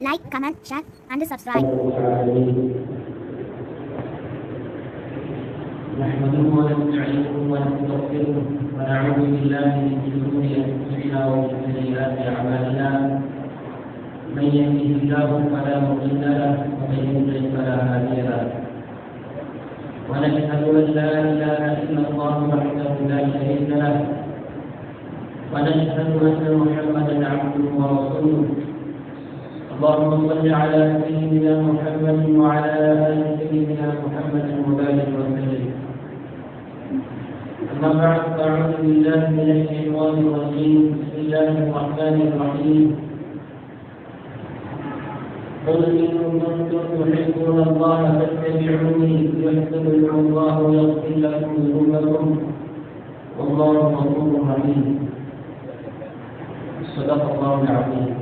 like, comment, share, and subscribe. نحمده ونستعينه ونستغفره ونعوذ بالله من شرور انفسنا ومن سيئات اعمالنا من يهده الله فلا مضل له ومن يضلل فلا هادي له ونشهد ان لا اله الا الله وحده لا شريك له ونشهد ان محمدا عبده ورسوله اللهم صل على سيدنا محمد وعلى آل سيدنا محمد وبارك وسلم أما بعد فاعوذ بالله من الشيطان الرجيم. بسم الله الرحمن الرحيم. قل إن كنتم تحبون الله فاتبعوني يحببكم الله ويغفر لكم ذنوبكم. والله غفور رحيم. صدق الله العظيم.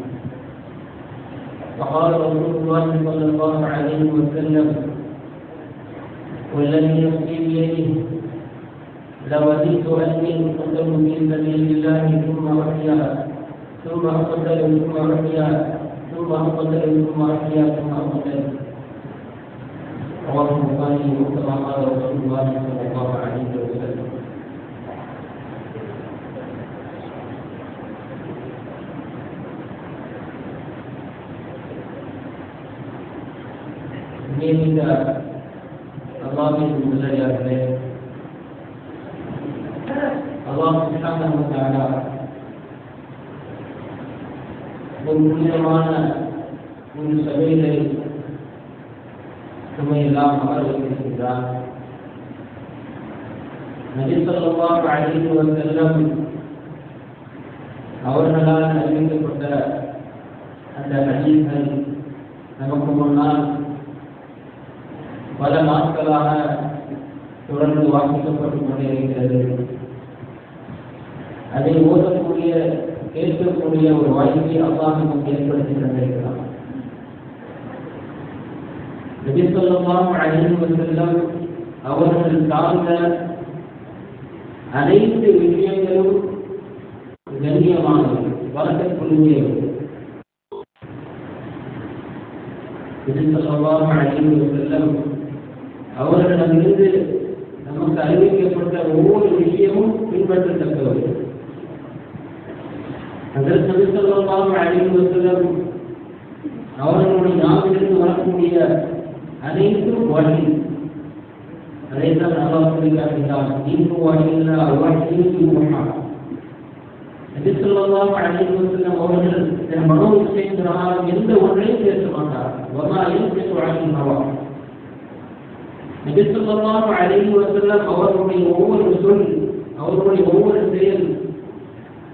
وقال رسول الله صلى الله عليه وسلم والذي نفسي بيده لوددت اني أقتل في سبيل الله ثم أحيا ثم أقتل ثم أحيا ثم أقتل ثم أحيا ثم أقتل. رواه البخاري وكما قال رسول الله صلى الله عليه وسلم. நியமித்த அல்லாவின் முதலியார்களே அல்லாஹ் சுப்ஹானஹு ஒரு புனிதமான ஒரு சபையிலே நம்மை எல்லாம் அமர வைத்திருக்கிறார் நபி அழைத்து வந்தெல்லாம் அவர்களால் அறிவிக்கப்பட்ட அந்த ஹதீஸ்கள் நமக்கு முன்னால் பல நாட்களாக தொடர்ந்து வாசிக்கப்பட்டுக் கொண்டே இருக்கிறது. அதை ஓதக்கூடிய கேட்கக்கூடிய ஒரு வாய்ப்பை அல்லாஹ் நமக்கு ஏற்படுத்தி தந்திருக்கிறார் நபிசல்லாஹு அழிந்து வஸல்லம் அவர்கள் சார்ந்த அனைத்து விஷயங்களும் கண்ணியமானது வழக்கக்குழுவியவை நபிசல்லாஹு அழிந்து வஸல்லம் அவர்களிடமிருந்து நமக்கு அறிவிக்கப்பட்ட ஒவ்வொரு விஷயமும் பின்பற்றத்தக்கவை. அதற்கு நபிசல்லாஹு அலைஹி அவர்களுடைய நாவிலிருந்து வரக்கூடிய அனைத்தும் வழி அதைத்தான் நல்லா சொல்லி காட்டுகிறார் நீக்கு வழியில் அவ்வாழ்க்கைக்கு முன்னாள் நபிசல்லாஹு அலைஹி வஸல்லம் அவர்கள் தன் மனோ விஷயம் பிரகாரம் எந்த ஒன்றையும் பேச மாட்டார் வமா யன்பிசு அனில் ஹவா நபிசல்லாஹு அலைஹி வஸல்லம் அவர்களுடைய ஒவ்வொரு சொல் அவர்களுடைய ஒவ்வொரு செயல்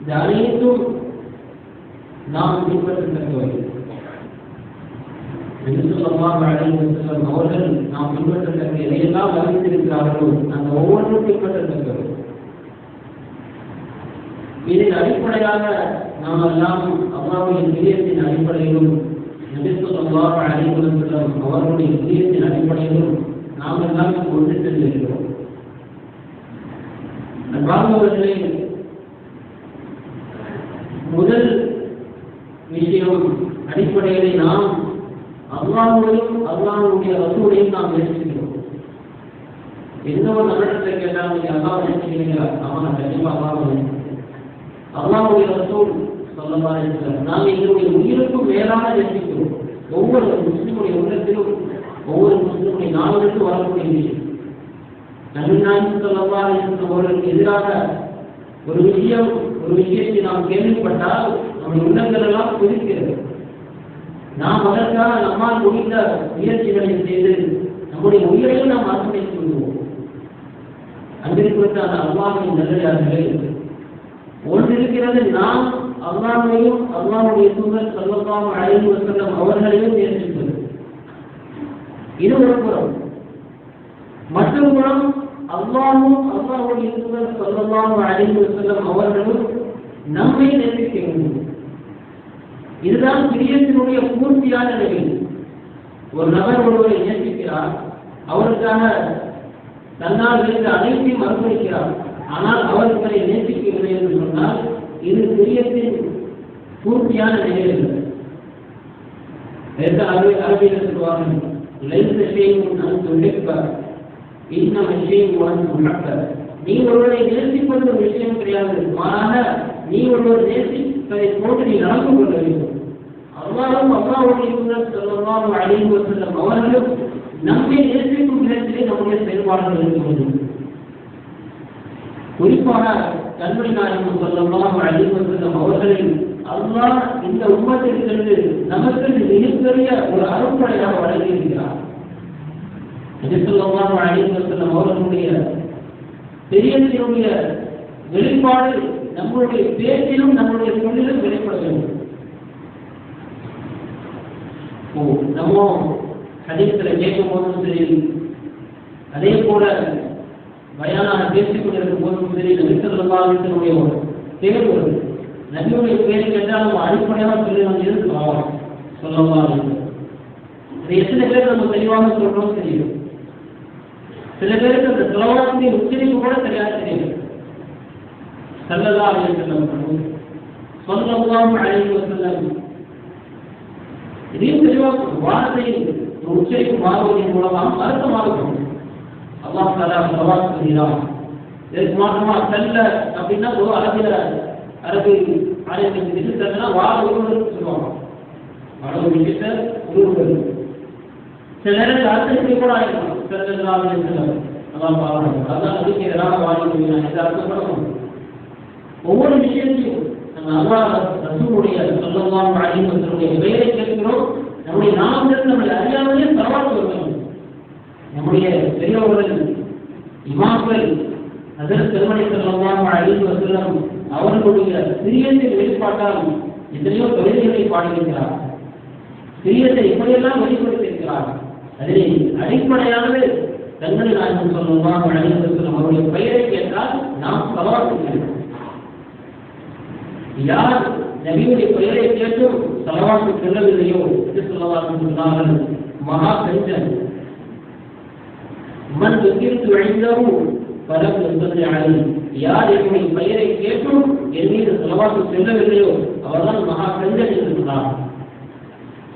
இது அனைத்தும் நாம் பின்பற்றத்தக்கவை நபிசல்லாஹு அலைஹி வஸல்லம் அவர்கள் நாம் பின்பற்றத்தக்க எதையெல்லாம் வகித்திருக்கிறார்களோ அந்த ஒவ்வொன்றும் பின்பற்றத்தக்கவை. இதன் அடிப்படையாக நாம் எல்லாம் அல்லாவுடைய பிரியத்தின் அடிப்படையிலும் நபிசல்லாஹு அலைஹி வஸல்லம் அவர்களுடைய பிரியத்தின் அடிப்படையிலும் நாம் எல்லாம் ஒன்று சென்றிருக்கிறோம் அன்பார்ந்தவர்களே முதல் விஷயம் அடிப்படையிலே நாம் அல்லாஹுடையும் அல்லாஹுடைய ரசூடையும் நாம் நேசிக்கிறோம். எந்த ஒரு நகரத்தை கேட்டாலும் நீங்க அல்லாஹ் நேசிக்கிறீங்களா அவனை கண்டிப்பா அல்லாஹ் அல்லாஹுடைய ரசூல் சொல்லமா இருக்கிறார் நாம் எங்களுடைய உயிருக்கும் மேலாக நேசிக்கிறோம். ஒவ்வொரு முஸ்லிமுடைய உள்ளத்திலும் ஒவ்வொரு முஸ்லிமுடைய நாவலுக்கு வரக்கூடிய விஷயம் நபிநாயகம் சொல்லவா அவர்களுக்கு எதிராக ஒரு விஷயம் ஒரு விஷயத்தை நாம் கேள்விப்பட்டால் நம்முடைய உள்ளங்கள் எல்லாம் கொதிக்கிறது. நாம் அதற்காக நம்மால் முடிந்த முயற்சிகளை செய்து நம்முடைய உயிரையும் நாம் அர்ப்பணித்து விடுவோம் அந்த அல்லாஹின் நல்லதார்களே ஒன்றிருக்கிறது நாம் அல்லாஹையும் அல்லாவுடைய தூதர் சொல்லப்பாக அழைந்து வசல்லம் அவர்களையும் நேசிப்பது இது ஒரு புறம் மற்றொரு புறம் அல்லாஹும் அல்லாஹுடைய இருந்தவர் சொல்லலாம் அழைந்து செல்லும் அவர்களும் நம்மை நம்பிக்கை வேண்டும் இதுதான் பிரியத்தினுடைய பூர்த்தியான நிலை. ஒரு நபர் ஒருவரை நேசிக்கிறார் அவருக்காக தன்னால் இருந்த அனைத்தையும் அர்ப்பணிக்கிறார் ஆனால் அவர் இவரை நேசிக்கவில்லை என்று சொன்னால் இது பிரியத்தின் பூர்த்தியான நிலை இல்லை. எந்த அரபி அரபியில் சொல்வார்கள் ليس شيء நான் துணிப்ப இன்னும் விஷயம் உனக்கு உணர்த்த நீ ஒருவரை நேசிப்பது ஒரு விஷயம் கிடையாது. மாறாக நீ ஒருவர் நேசிப்பதை போட்டு நீ நடந்து கொள்ள வேண்டும். அல்லாவும் அல்லாவுடைய சொல்லலாம் அழிவு செல்லும் அவர்களும் நம்மை நேசிக்கும் விதத்திலே நம்முடைய செயல்பாடுகள் இருக்க வேண்டும் குறிப்பாக கண்மணி நாயகம் சொல்லலாம் அழிவு செல்லும் அவர்களின் அல்லாஹ் இந்த உம்மத்திற்கு நமக்கு மிகப்பெரிய ஒரு அருப்படையாக வழங்கியிருக்கிறார். சொல்லலாம் அழிவு அவர்களுடைய பெரியத்தினுடைய வெளிப்பாடு நம்மளுடைய பேச்சிலும் நம்மளுடைய சொல்லிலும் வெளிப்பட வேண்டும். ஓ நம்ம கடிதத்தில் கேட்கும் போதும் சரி அதே போல பயானாக பேசிக் கொண்டிருக்கும் போதும் சரி நபிசல்லாவினுடைய ஒரு தேர்வு வருது. நபியுடைய பேரை கேட்டால் நம்ம அடிப்படையாக சொல்லி நம்ம இருக்கலாம் சொல்லலாம் இது எத்தனை பேர் நம்ம தெளிவாக சொல்றோம் தெரியும். சில பேருக்கு அந்த செலவாத்திய உச்சரிப்பு கூட சரியாக தெரியும் சல்லல்லா அலைஹி வஸல்லம் சொல்லலாம் அலைஹி வஸல்லம் இதையும் தெளிவாக வார்த்தை உச்சரிப்பு மாறுவதன் மூலமாக அர்த்தமாக இருக்கும் அல்லாஹ் தலா சவால் சொல்கிறான். இதற்கு மாற்றமா செல்ல அப்படின்னா ஒரு அரபிய அரபி ஆலயத்தின் விஷயத்தா வாழ உருவதற்கு சொல்லுவாங்க. வாழ விசித்த விஷயத்த சில நேரத்தில் அர்த்தத்தை கூட ஆயிருக்கும் செல்லலாம் அதான் பாருங்க அதான் அதுக்கு எதிராக வாழ்க்கை அர்த்தம் அர்த்தப்படணும் ஒவ்வொரு விஷயத்தையும் நம்ம அல்லாஹ் ரசூலுடைய சொல்லலாம் அழிவதனுடைய பெயரை கேட்கிறோம். நம்முடைய நாமத்தில் நம்மளை அறியாமலே பரவாயில்ல வருவோம் நம்முடைய பெரியவர்கள் இமாக்கள் அதற்கு திருமணி சொல்லலாம் அழிவு வசலம் அவர்களுடைய சிறியத்தை வெளிப்பாட்டால் எத்தனையோ தொழில்களை பாடுகின்றார். சிறியத்தை இப்படியெல்லாம் வெளிப்படுத்தியிருக்கிறார் அதில் அடிப்படையானது கண்மணி நாயகம் சொல்லலாம் அழிவு வசலம் அவருடைய பெயரை கேட்டால் நாம் சவால் யார் நபியுடைய பெயரை கேட்டும் செலவாக்கு செல்லவில்லையோ என்று சொல்லவாக்கு சொன்னார்கள். மகா கஞ்சன். மண் துக்கிற்கு அழிந்தவும் பலம் என்பதை அழகும் யார் என்னுடைய பெயரை கேட்டும் என் மீது செலவாக்கு செல்லவில்லையோ அவர்தான் மகா கஞ்சன் என்கின்றார்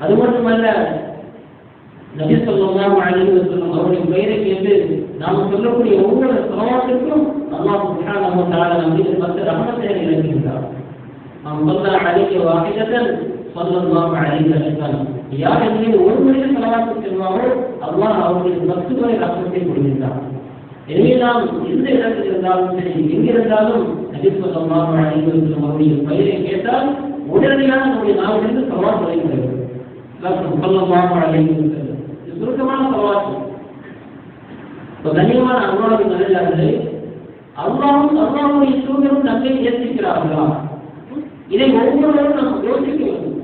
அது மட்டுமல்ல நபி சொல்லலாம் அழிவு சொல்லும் அவருடைய பெயரை கேட்டு நாம் சொல்லக்கூடிய ஒவ்வொரு சலவாத்திற்கும் அல்லாஹ் சுஹான் நம்ம தாழ நம்பி பத்து ரமணத்தை இறங்குகின்றார் நாம் சொல்ல அழைக்க வாக்கிகத்தன் சொல்லலாம் அழைக்கலாம் யார் என் மீது ஒரு முறையில் செலவாக்கு செல்வாரோ அல்லாஹ் அவருடைய பத்து முறை கொடுக்கின்றார். எல்லாம் எந்த இடத்தில் இருந்தாலும் சரி எங்கிருந்தாலும் நபிஸ்வல்லாஹ் அலைவசம் அவருடைய பெயரை கேட்டால் உடனடியாக நம்முடைய நாவிலிருந்து சவால் வரைகிறது சொல்லமாக அலைவசம் சுருக்கமான சவால். இப்போ கண்ணியமான அல்லாவின் நல்லே அருணாவும் அருணாவுடைய சூழலும் நம்மை ஏற்றிக்கிறார்களா இதை ஒவ்வொருவரும் நாம் யோசிக்க வேண்டும்.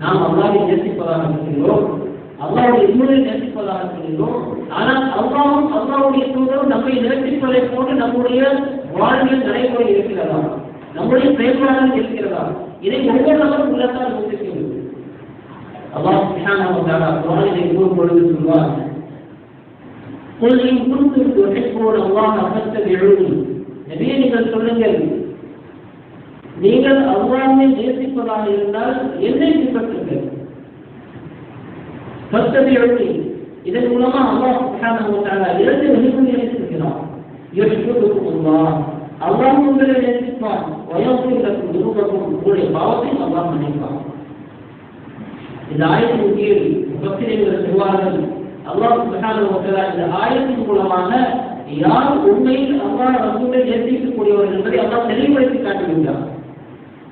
நாம் அருணாவை நேசிப்பதாக இருக்கிறோம் அல்லாவுடைய தூதரை நேசிப்பதாக சொல்கிறோம் ஆனால் அல்லாவும் அல்லாவுடைய தூதரும் நம்மை நேசிப்பதை போன்று நம்முடைய வாழ்வில் நடைமுறை இருக்கிறதா நம்முடைய செயல்பாடுகள் இருக்கிறதா இதை ஒவ்வொருவரும் உள்ளத்தால் யோசிக்க வேண்டும் அல்லாஹ் சுப்ஹானஹு வ தஆலா குர்ஆனிலே கூறும் பொழுது சொல்வார் قل إن كنتم تحبون الله فاتبعوني நபியே நீங்கள் சொல்லுங்கள் நீங்கள் அல்லாஹ்வை நேசிப்பதாக இருந்தால் என்னை பின்பற்றுங்கள் ஃபத்தபிஉனி இதன் மூலமா அல்லாஹ் சுப்ஹானஹு இரண்டு வழிமுறைகளை சொல்கிறார் யஷ்குருக்கும் அல்லாஹ் அல்லாஹ் உங்களை நேசிப்பான். வயசும் லக்கும் உங்களுடைய பாவத்தை அல்லாஹ் மன்னிப்பான். இந்த ஆயத்தின் கீழ் முகத்திரைகள் சொல்வார்கள் அல்லாஹ் சுப்ஹானஹு இந்த ஆயத்தின் மூலமாக யார் உண்மையில் அல்லாஹ் ரசூலை நேசிக்கக்கூடியவர்கள் என்பதை அல்லாஹ் தெளிவுபடுத்தி காட்டுகின்றார்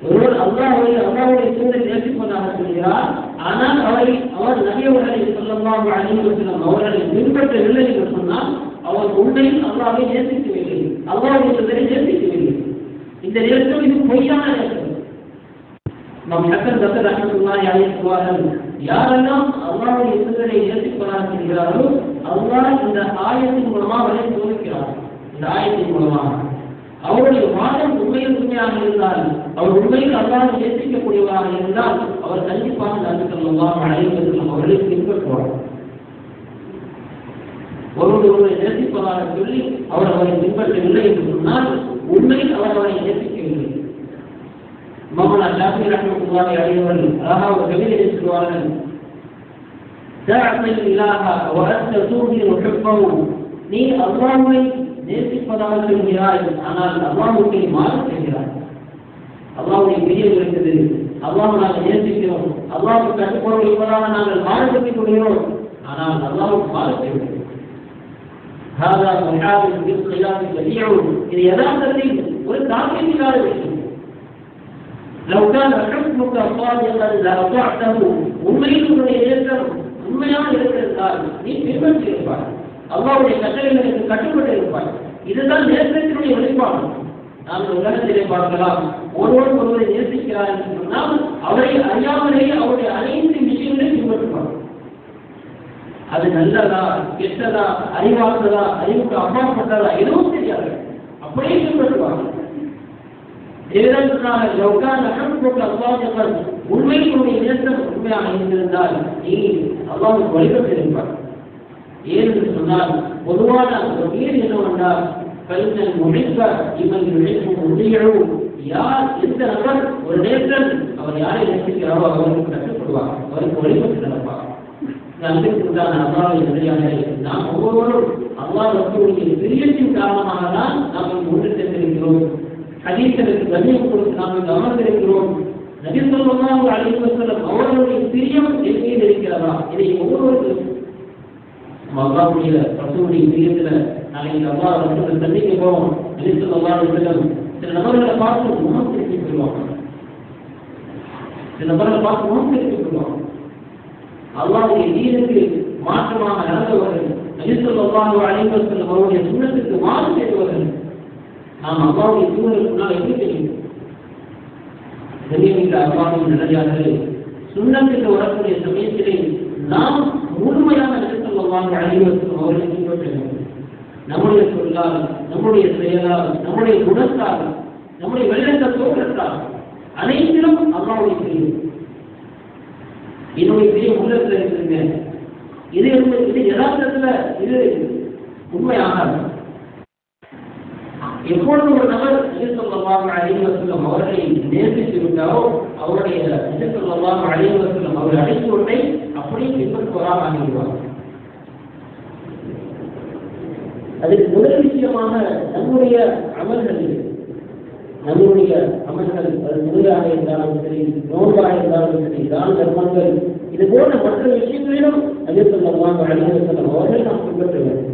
ஒருவர் அல்லாஹ் அல்லாஹுடைய சூழலை நேசிப்பதாக சொல்கிறார். ஆனால் அவரை அவர் நபியவர்களை சொல்லலாம் அணிவசனம் அவர்களை பின்பற்றவில்லை என்று சொன்னால் அவர் உண்மையில் அல்லாவை நேசிக்கவில்லை. அல்லாஹுடைய தூதரை நேசிக்கவில்லை. இந்த நேரத்தில் இது பொய்யான நேரம் நம் ஹக்கன் தத்தர் அஹமதுல்லாஹி அலைஹி யாரெல்லாம் அல்லாஹ்வுடைய தூதரை நேசிப்பதாக சொல்கிறார்களோ அல்லாஹ் இந்த ஆயத்தின் மூலமாக அவரை சோதிக்கிறார் இந்த ஆயத்தின் மூலமாக அவருடைய வாதம் உண்மையில் உண்மையாக இருந்தால் அவர் உண்மையில் அல்லாஹ் நேசிக்கக்கூடியவராக இருந்தால் அவர் கண்டிப்பாக நன்றி சொல்லலாம் அனைவரும் அவர்களை பின்பற்றுவார் ஒருவர் ஒருவரை நேசிப்பதாக சொல்லி அவர் அவரை பின்பற்றவில்லை என்று சொன்னால் உண்மையில் அவர் அவரை நேசிக்கவில்லை மமனா ஷாஃபி ரஹமத்துல்லாஹி அலைஹி அழகாக ஒரு கவிதை சொல்வார்கள் تعطي الإله وأنت تظهر حبه நீ அல்லாஹ்வை நேசிப்பதாக சொல்கிறாய் ஆனால் அல்லாஹ்வுக்கு நீ மாறு செய்கிறாய் அல்லாஹ்வுடைய பிரியம் இருக்குது அல்லாஹ் நாங்கள் நேசிக்கிறோம் அல்லாஹ்வுக்கு கட்டுப்பாடு இருப்பதாக நாங்கள் மாறுபடுத்திக் கொள்கிறோம் ஆனால் அல்லாஹ்வுக்கு மாறு செய்கிறோம் هذا محاول بالخلاف بديع இது யதார்த்தத்தில் ஒரு தாக்கியத்திலான விஷயம் لو كان حكمك صادقا لاطعته உண்மையில் உன்னுடைய ஏற்றம் உண்மையாக இருக்கிறதால் நீ பின்பற்றி இருப்பாய் அல்லாவுடைய கட்டளைகளுக்கு கட்டுப்பட்டு இருப்பாய் இதுதான் நேசத்தினுடைய வெளிப்பாடு. நாம் உலகத்திலே பார்க்கலாம். ஒருவர் ஒருவரை நேசிக்கிறார் என்று சொன்னால் அவரை அறியாமலேயே அவருடைய அனைத்து விஷயங்களையும் பின்பற்றுவார். அது நல்லதா கெட்டதா அறிவார்ந்ததா அறிவுக்கு அப்பாற்பட்டதா எதுவும் தெரியாது. அப்படியே பின்பற்றுவாங்க இதுதான் சொன்னாங்க லவ்கான் அகம்புக்கு அல்லாஹ் உண்மையினுடைய நேசம் உண்மையாக இருந்திருந்தால் நீ அல்லாவுக்கு வழிபட்டிருப்பார் ஏன் ஏனென்று சொன்னால் பொதுவான ஒரு நீர் என்னவென்றால் கல்வன் முடிக்க இவன் நினைக்கும் உண்மைகளும் யார் எந்த நபர் ஒரு நேற்றன் அவர் யாரை நேசிக்கிறாரோ அவருக்கு கட்டுப்படுவார் அவருக்கு வழிபட்டு நடப்பார். அன்பிற்குண்டான அல்லாவை நிலையாளரை நாம் ஒவ்வொருவரும் அல்லாஹ் ரசூலுடைய பிரியத்தின் காரணமாக தான் நாம் இங்கு ஒன்று சேர்ந்திருக்கிறோம் ஹதீசருக்கு கண்ணியம் கொடுத்து நாம் இங்கு அமர்ந்திருக்கிறோம். நபி ஸல்லல்லாஹு அலைஹி வஸல்லம் அவர்களுடைய பிரியம் என் இருக்கிறதா? இதை ஒவ்வொருவருக்கும் நம்ம அல்லாஹ்வுடைய ரசூலுடைய பிரியத்துல நாளைக்கு அல்லாஹ் அவர்கள் சந்திக்க போவோம் நபி ஸல்லல்லாஹு அலைஹி சில நபர்களை பார்த்து முகம் திருப்பி கொள்வாங்க சில நபர்களை பார்த்து முகம் திருப்பி கொள்வாங்க அல்லாவுடைய தீனுக்கு மாற்றமாக நடந்தவர்கள் நபிசல்லாஹு அலைஹி வஸல்லம் அவருடைய சூழலுக்கு மாறு செய்தவர்கள் நாம் அல்லாஹ்வுடைய தூதருக்கு முன்னால் எப்படி தெரியும்? தெரியவில்லை அல்லாஹ்வின் நிலையாளர்களே சுண்ணத்துக்கு வரக்கூடிய சமயத்திலே நாம் முழுமையாக சொல்லலாம் அலைஹி அவர்கள் அவர்களை பின்பற்ற வேண்டும் நம்முடைய சொல்லால் நம்முடைய செயலால் நம்முடைய குணத்தால் நம்முடைய வெள்ளத்தை தோற்றத்தால் அனைத்திலும் அல்லாஹ்வுடைய செய்யும் என்னுடைய பெரிய உள்ளத்துல இருக்குங்க. இது வந்து இது யதார்த்தத்துல இது உண்மையாகாது. எப்பொழுது ஒரு நபர் நிஜசொல்லமாக அழிவசல்லம் அவர்களை நேசித்து விட்டாரோ அவருடைய நிஜசொல்லமாக அழிவசல்லம் அவர்கள் அழைத்து ஒன்றை அப்படியே பின்பற்றுவதாக ஆகிவிடுவார் அதுக்கு முதல் விஷயமாக நம்முடைய அமல்கள் நம்முடைய அமல்கள் அது முதலாக இருந்தாலும் சரி நோன்பாக இருந்தாலும் சரி தான் தர்மங்கள் இது போன்ற மற்ற விஷயங்களிலும் அஜித்தல்லாம் அழிவசல்லம் அவர்கள் நாம் பின்பற்ற வேண்டும்.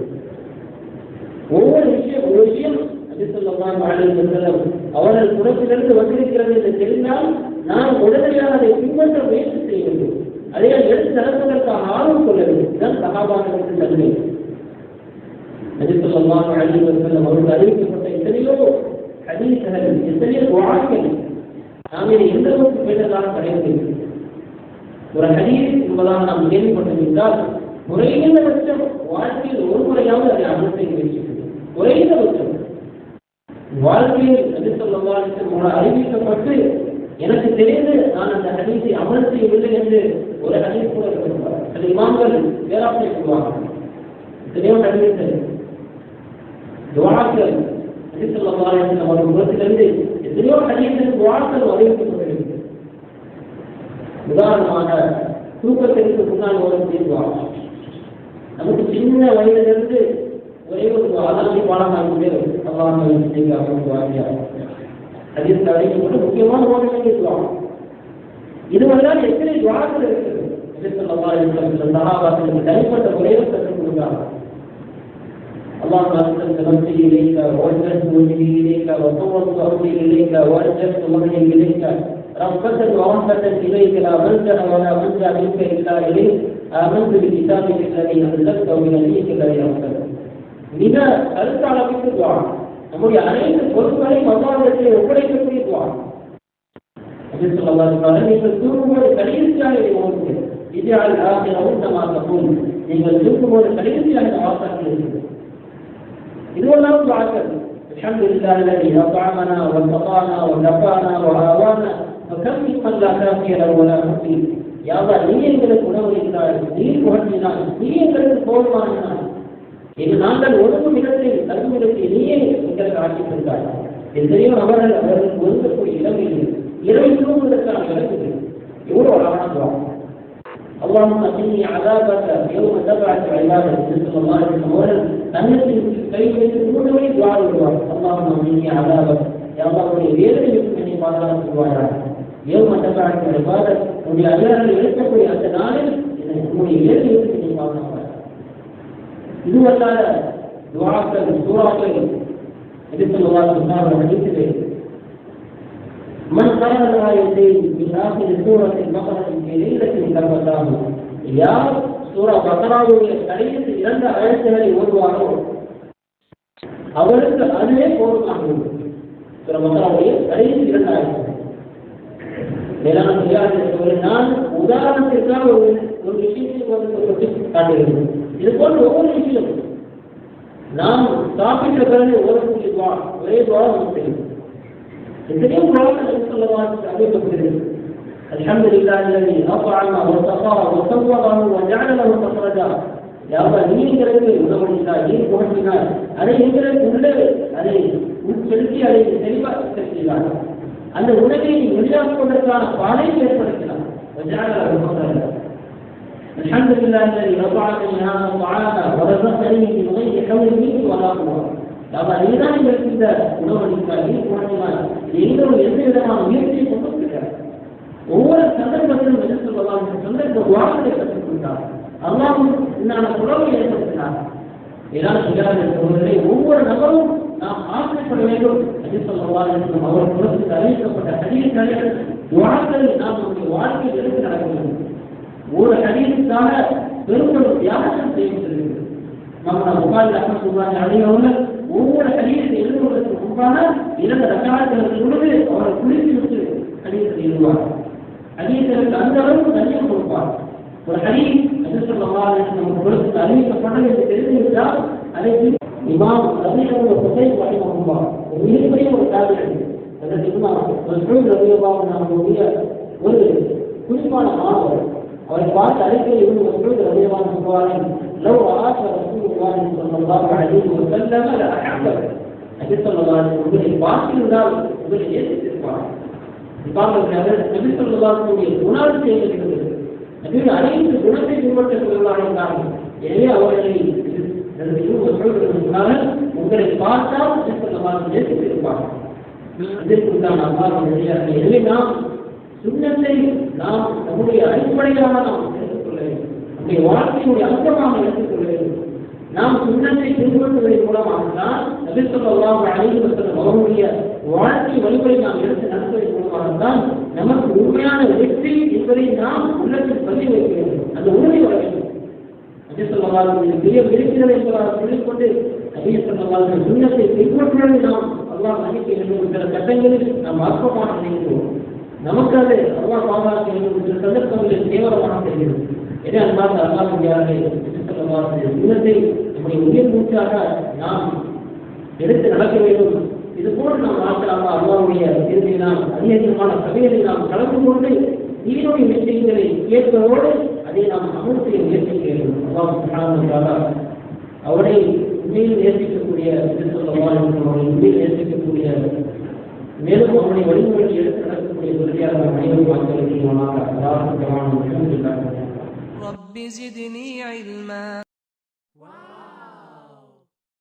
ஒவ்வொரு விஷயம் ஒரு விஷயம் அஜித்தல்லாம் அழிவசல்லம் அவர்கள் புறத்திலிருந்து வந்திருக்கிறது என்று தெரிந்தால் நாம் உடனடியாக அதை பின்பற்ற முயற்சி செய்ய வேண்டும். அதை எடுத்து நடப்பதற்காக ஆர்வம் கொள்ள வேண்டும். இதுதான் சகாபானத்தின் தன்மை அஜித்தல்லாம் அழிவசல்லம் அவர்கள் அறிவிக்கப்பட்ட எத்தனையோ ஹதீஸ்கள் எத்தனையோ வாழ்க்கை நாம் இதை எந்த அளவுக்கு கேட்டதாக கிடையாது ஒரு ஹதீஸ் என்பதாக நாம் கேள்விப்பட்டிருந்தால் குறைந்தபட்சம் வாழ்க்கையில் ஒரு முறையாவது அதை அமல் செய்ய முயற்சிக்கிறது குறைந்தபட்சம். வாழ்க்கையில் அது சொல்லவாழ்க்கை அறிவிக்கப்பட்டு எனக்கு தெரிந்து நான் அந்த ஹதீஸை அமல் செய்யவில்லை என்று ஒரு ஹதீஸ் கூட இருக்கிறார் அது இமாம்கள் பேராசை சொல்லுவாங்க. எத்தனையோ ஹதீஸ்கள். துவாக்கள். அவர்கள் முகத்திலிருந்து எத்தனையோ ஹதீஸுக்கு வாழ்க்கை அறிவிக்கப்பட்டிருக்கு உதாரணமாக தூக்கத்திற்கு முன்னால் ஒரு தீர்வாங்க நமக்கு சின்ன வயதிலிருந்து ஒரே ஒரு அதான் பாடம் ஆகிட்டே அல்லாஹ் நீங்க வாங்கியா ஹதீஸ் அழைக்கப்பட்டு முக்கியமான ஓட்டங்கள் சொல்லுவாங்க இதுவரைதான் எத்தனை துவாக்கள் இருக்குது சகாபாக்களுக்கு தனிப்பட்ட முறையில் கற்றுக் اللهم أسلمت نفسي إليك ووجهت وجهي إليك وصورت أمري إليك وأرجت أمري إليك رغبة ورهبة إليك لا ملجأ ولا منجا منك إلا إليك آمنت بكتابك الذي أنزلت وبنبيك الذي أرسلت மிக கருத்து அளவுக்கு துவா நம்முடைய அனைத்து பொருட்களையும் அல்லாவிடத்தில் ஒப்படைக்கக்கூடிய துவா அப்படின்னு சொல்லலாம் நீங்கள் தூங்கும்போது கடைசியாக இதை ஓடுங்க இது ஆசிரியரும் நம்ம நீங்கள் தூங்கும்போது கடைசியாக இந்த வாசகங்கள் இருக்குது இதுவெல்லாம் துவாக்கள் الحمد لله الذي أطعمنا وسقانا ونفعنا وآوانا وكم ممن لا كافي له ولا مكفي يا الله நீ எங்களுக்கு உணவளித்தாய் நீ புகழ்த்தினாய் நீ எங்களுக்கு போதுமானாய் இது நாங்கள் ஒழுங்கும் இடத்தில் தங்கும் இடத்தில் நீயே எங்களுக்கு ஆட்சி கொடுத்தாய் எத்தனையோ நபர்கள் அவர்களுக்கு ஒதுக்கக்கூடிய இடம் இல்லை இரவு தூங்குவதற்கான இடத்துக்கு எவ்வளவு அழகான துவா اللهم قني عذابك يوم تبعث عبادك صلى الله عليه وسلم அவர்கள் தன்னத்தில் கை வைத்து மூடவே துவா விடுவார் اللهم قني عذابك يا الله உடைய வேதனை விட்டு என்னை பாதுகாத்துவாயா يوم تبعث عبادك உடைய அடியார்கள் எழுத்தக்கூடிய அந்த நாளில் உன்னுடைய வேதனை விட்டு என்னை பாதுகாப்பாயா இதுவல்லாத துவாக்கள் சூறாக்கள் எதிர்த்துள்ளவாறு சொன்னார் ஹதீஸிலே من قرأ الآيتين في آخر سورة البقرة في ليلة كفتاه யார் சூரா பக்ராவுடைய கடைசி இரண்டு ஆயத்துகளை ஓடுவாரோ அவருக்கு அதுவே போதுமாக இருக்கும் சூரா பக்ராவுடைய கடைசி இரண்டு ஆயத்துகள் மேலான செய்யாத நான் உதாரணத்திற்காக ஒரு ஒரு விஷயத்தை வந்து காட்டுகிறேன் இது போன்ற ஒவ்வொரு விஷயம் நாம் சாப்பிட்ட பிறகு ஓடக்கூடிய துவா ஒரே துவா நமக்கு தெரியும் எத்தனையோ குரான் சொல்லலாம் அறிவிக்கப்படுகிறது الحمد لله الذي أطعم وسقى وصوره وجعل له مخرجا யாவா நீ எங்களுக்கு உணவளித்தாய் நீ புகழ்த்தினாய் அதை எங்களுக்கு உள்ளே அதை உட்செலுத்தி அதை தெளிவாக செலுத்தினார் அந்த உணவை நீ வெளியாக்குவதற்கான பாதை ஏற்படுத்தினார் وجعل له مخرجا الحمد لله الذي رفعني هذا الطعام ورزقني من غير حول مني ولا قوة யாவா நீதான் எங்களுக்கு இந்த உணவளித்தாய் நீ எந்த விதமான முயற்சியை கொண்டு வந்திருக்கிறார் ஒவ்வொரு சந்தர்ப்பத்திலும் என்ன சொல்லலாம் சந்தர்ப்ப வார்த்தை கற்றுக் கொடுத்தார் அல்லாவும் உண்டான உறவை ஏற்படுத்தினார். ஏதாவது சொல்லுவதை ஒவ்வொரு நபரும் நாம் ஆசைப்பட வேண்டும். என்று சொல்லலாம் என்றும் அவர் குலத்துக்கு அறிவிக்கப்பட்ட ஹதீஸ்களை வார்த்தை நாம் நம்முடைய வாழ்க்கையில் எடுத்து நடக்க வேண்டும். ஒரு ஹதீஸுக்காக பெரும்பெரும் தியாகம் செய்யப்பட்டிருக்கிறது நம்ம புகாரி அஹமது சுபாரி அடையவர்கள் ஒவ்வொரு ஹதீஸை எழுதுவதற்கு முன்பாக இரண்டு ரகாரத்தில் பொழுது அவரை குளித்து விட்டு ஹதீஸை எழுதுவார். ஹதீஸருக்கு அந்த அளவுக்கு தண்ணியம் கொடுப்பார். ஒரு ஹதீஸ் அதிர்ஷ்டமாக நமக்கு கொடுத்து அறிவிக்கப்பட்டது என்று தெரிந்துவிட்டால் அதை இமாம் ரபியம் ஒரு புகை வழிமகும்பார் ஒரு மிகப்பெரிய ஒரு காவியம் அதற்கு இமாம் மசூல் ரபியபாவும் நம்முடைய ஒரு குறிப்பான மாணவர் அவரை பார்த்து அழைக்க இருந்து மசூல் ரபியபான் சொல்வார்கள் لو رآك رسول الله صلى الله عليه وسلم لأحبك நபி சொல்லலாம் உங்களை பார்த்திருந்தால் உங்களை ஏற்றிருப்பார் நபி சொல்லலாருடைய குணாதிசயங்கள் இருந்தது நபியுடைய அனைத்து குணத்தை பின்பற்ற சொல்லலாம் என்றார்கள் எனவே அவர்களை சொன்னார்கள் உங்களை பார்த்தால் நபி சொல்லலாம் ஏற்றிருப்பார் இதற்குண்டான அல்லாஹ் எனவே நாம் சுண்ணத்தை நாம் நம்முடைய அடிப்படையாக நாம் எடுத்துக்கொள்ள வேண்டும் நம்முடைய வாழ்க்கையினுடைய அங்கமாக எடுத்துக்கொள்ள வேண்டும் நாம் சுண்ணத்தை பின்பற்றுவதன் மூலமாக தான் நபிசல்லாஹ் அலைவசம் அவருடைய வாழ்க்கை வழிமுறை நாம் எடுத்து நடத்துவதன் மூலமாக தான் நமக்கு உண்மையான வெற்றி என்பதை நாம் உள்ளத்தில் பதிவு வைக்க வேண்டும் அந்த உறுதி வர வேண்டும் நபிசல்லாஹுடைய பெரிய இருக்கிறது என்பதாக சொல்லிக்கொண்டு நபிசல்லாஹ் சுண்ணத்தை பின்பற்றுவதை நாம் அல்லாஹ் நம்பிக்கை வேண்டும் சில சட்டங்களில் நாம் அற்பமாக நினைக்கிறோம். நமக்கு அது அல்லாஹ் பாதுகாக்க வேண்டும் என்ற சந்தர்ப்பங்களில் தீவிரமாக தெரிகிறது. எனவே அன்பார்ந்த அல்லாஹ் உள்ளத்தை நம்முடைய உயிர் மூச்சாக நாம் எடுத்து நடக்க வேண்டும். இது போல நாம் ஆற்றலாக அல்லாவுடைய இறுதி நாம் அதிகமான சபைகளை நாம் கலந்து கொண்டு ஈரோடு விஷயங்களை கேட்பதோடு அதை நாம் அமல் செய்ய முயற்சிக்க வேண்டும். அல்லாஹ் அவரை உண்மையில் நேசிக்கக்கூடிய அவரை உண்மையில் நேசிக்கக்கூடிய மேலும் அவனை வழிமுறைக்கு எடுத்து நடக்கக்கூடிய உறுதியாக அனைவரும் வாக்களிக்கிறோமாக அல்லாஹ் رب زدني علما.